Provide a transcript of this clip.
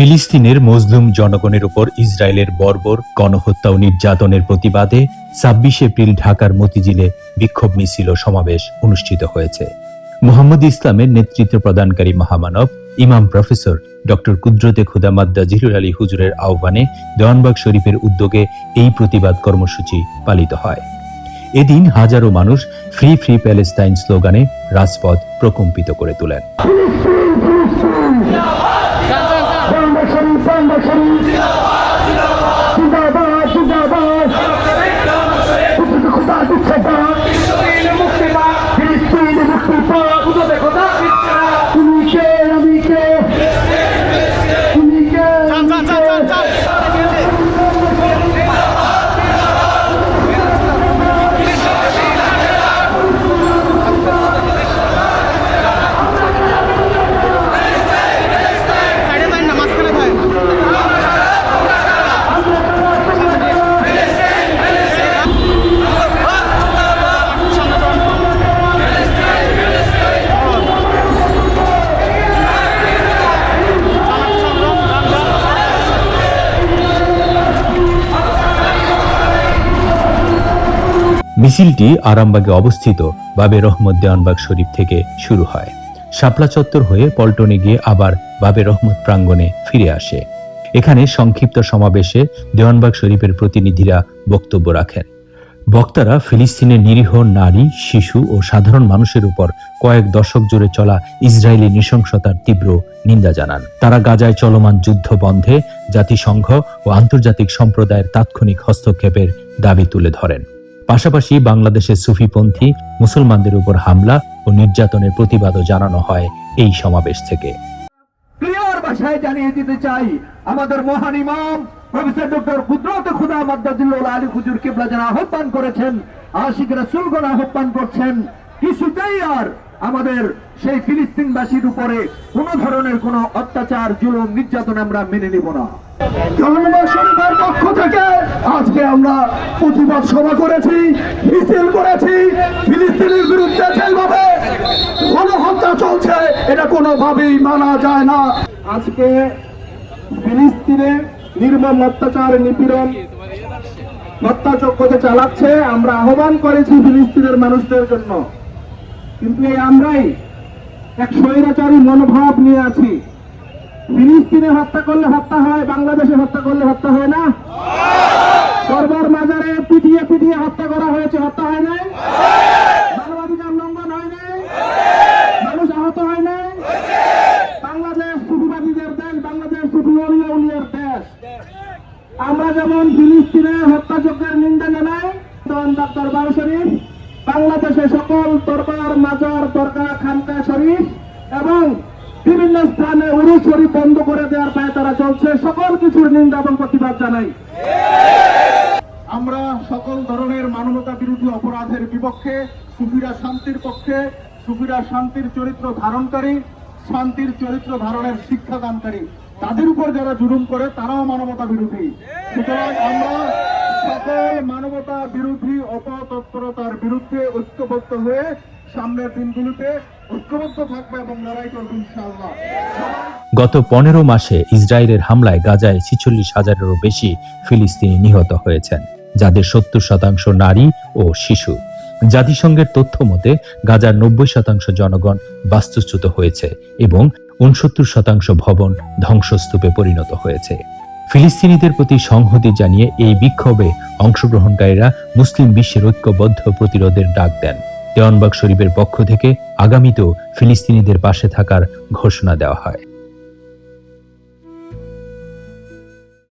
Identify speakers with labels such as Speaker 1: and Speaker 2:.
Speaker 1: ফিলিস্তিনের মজলুম জনগণের উপর ইসরায়েলের বর্বর গণহত্যা ও নির্যাতনের প্রতিবাদে ছাব্বিশ এপ্রিল ঢাকার মতিঝিলে বিক্ষোভ মিছিল ও সমাবেশ অনুষ্ঠিত হয়েছে। মোহাম্মদ ইসলামের নেতৃত্ব প্রদানকারী মহামানব, ইমাম প্রফেসর ডক্টর কুদরতে খুদামাদ্দা জিলুল আলী হুজুরের আহ্বানে দেওয়ানবাগ শরীফের উদ্যোগে এই প্রতিবাদ কর্মসূচি পালিত হয়। এদিন হাজারো মানুষ ফ্রি ফ্রি প্যালেস্টাইন স্লোগানে রাজপথ প্রকম্পিত করে তোলেন। মিছিলটি আরামবাগে অবস্থিত বাবে রহমত দেওয়ানবাগ শরীফ থেকে শুরু হয়। শাপলা চত্বর হয়ে পল্টনে গিয়ে আবার বাবে রহমত প্রাঙ্গণে ফিরে আসে। এখানে সংক্ষিপ্ত সমাবেশে দেওয়ানবাগ শরীফের প্রতিনিধিরা বক্তব্য রাখেন। বক্তারা ফিলিস্তিনের নিরীহ নারী, শিশু ও সাধারণ মানুষের উপর কয়েক দশক জুড়ে চলা ইসরায়েলি নৃশংসতার তীব্র নিন্দা জানান। তারা গাজায় চলমান যুদ্ধ বন্ধে জাতিসংঘ ও আন্তর্জাতিক সম্প্রদায়ের তাৎক্ষণিক হস্তক্ষেপের দাবি তুলে ধরেন। পাশাপাশি বাংলাদেশের সুফিপন্থী মুসলমানদের উপর হামলা ও নির্যাতনের প্রতিবাদও জানানো হয় এই সমাবেশ থেকে।
Speaker 2: ভাষায় জানিয়ে দিতে চাই, আমাদের মহান ইমাম প্রফেসর ডক্টর কুদরত খুদা মাদ্দাজুল্লাহ আলী হুজুর কেবলা যারা আহ্বান করেছেন, আশিক রাসুলগণ আহ্বান করছেন, কিছুতেই আর আমাদের সেই ফিলিস্তিনবাসীর উপরে কোনো ধরনের কোনো অত্যাচার জুলুম নির্যাতন আমরা মেনে নিব না। পক্ষ থেকে আজকে আমরা প্রতিবাদ সভা করেছি মিছিল করেছি। ফিলিস্তিনের বিরুদ্ধে যেভাবে গণহত্যা চলছে এটা কোনোভাবেই মানা যায় না। আজকে ফিলিস্তিনে নির্মম অত্যাচার নিপীড়ন হত্যাযজ্ঞ চালাচ্ছে। আমরা আহ্বান করেছি ফিলিস্তিনের মানুষদের জন্য। কিন্তু এই আমরাই এক স্বৈরাচারী মনোভাব নিয়ে আছি। ফিলিস্তিনে হত্যা করলে হত্যা হয়, বাংলাদেশে হত্যা করলে হত্যা হয় না? সরবার মাজারে পিটিয়ে পিটিয়ে হত্যা করা হয়েছে, হত্যা হয় নাই? মানবাধিকার লঙ্ঘন হয় নাই? মানুষ আহত হয় নাই? বাংলাদেশ সুফিবাদীদের দেশ, বাংলাদেশ সুফি অলিয়া উলিয়ার দেশ। আমরা যেমন ফিলিস্তিনে হত্যাযজ্ঞের নিন্দা জানাই দরবার দরবার শরীফ বাংলাদেশে সকল দরবার, মাজার দরগা খানকা শরীফ এবং বিভিন্ন স্থানে উরুস শরীফ বন্ধ করে দেওয়ার পায়ে তারা চলছে। সকল কিছুর নিন্দা এবং প্রতিবাদ জানাই। আমরা সকল ধরনের মানবতা বিরোধী অপরাধের বিপক্ষে, সুফিরা শান্তির পক্ষে, সুফিরা শান্তির চরিত্র ধারণকারী, শান্তির চরিত্র ধারণের শিক্ষাদানকারী, তাদের উপর যারা জুলুম করে, তারাও মানবতা বিরোধী। সুতরাং আমরা সকল মানবতা বিরোধী অপতৎপরতার বিরুদ্ধে ঐক্যবদ্ধ হয়ে সামনের দিনগুলোতে ঐক্যবদ্ধ থাকবে এবং লড়াই করব ইনশাআল্লাহ।
Speaker 1: গত পনেরো মাসে ইসরায়েলের হামলায় গাজায় ছিচল্লিশ হাজারেরও বেশি ফিলিস্তিনি নিহত হয়েছেন, যাদের সত্তর শতাংশ নারী ও শিশু। জাতিসংঘের তথ্য মতে, গাজার নব্বই শতাংশ জনগণ বাস্তুচ্যুত হয়েছে এবং উনসত্তর শতাংশ ভবন ধ্বংসস্তূপে পরিণত হয়েছে। ফিলিস্তিনিদের প্রতি সংহতি জানিয়ে এই বিক্ষোভে অংশগ্রহণকারীরা মুসলিম বিশ্বের ঐক্যবদ্ধ প্রতিরোধের ডাক দেন। দেওয়ানবাগ শরীফের পক্ষ থেকে আগামীতেও ফিলিস্তিনিদের পাশে থাকার ঘোষণা দেওয়া হয়।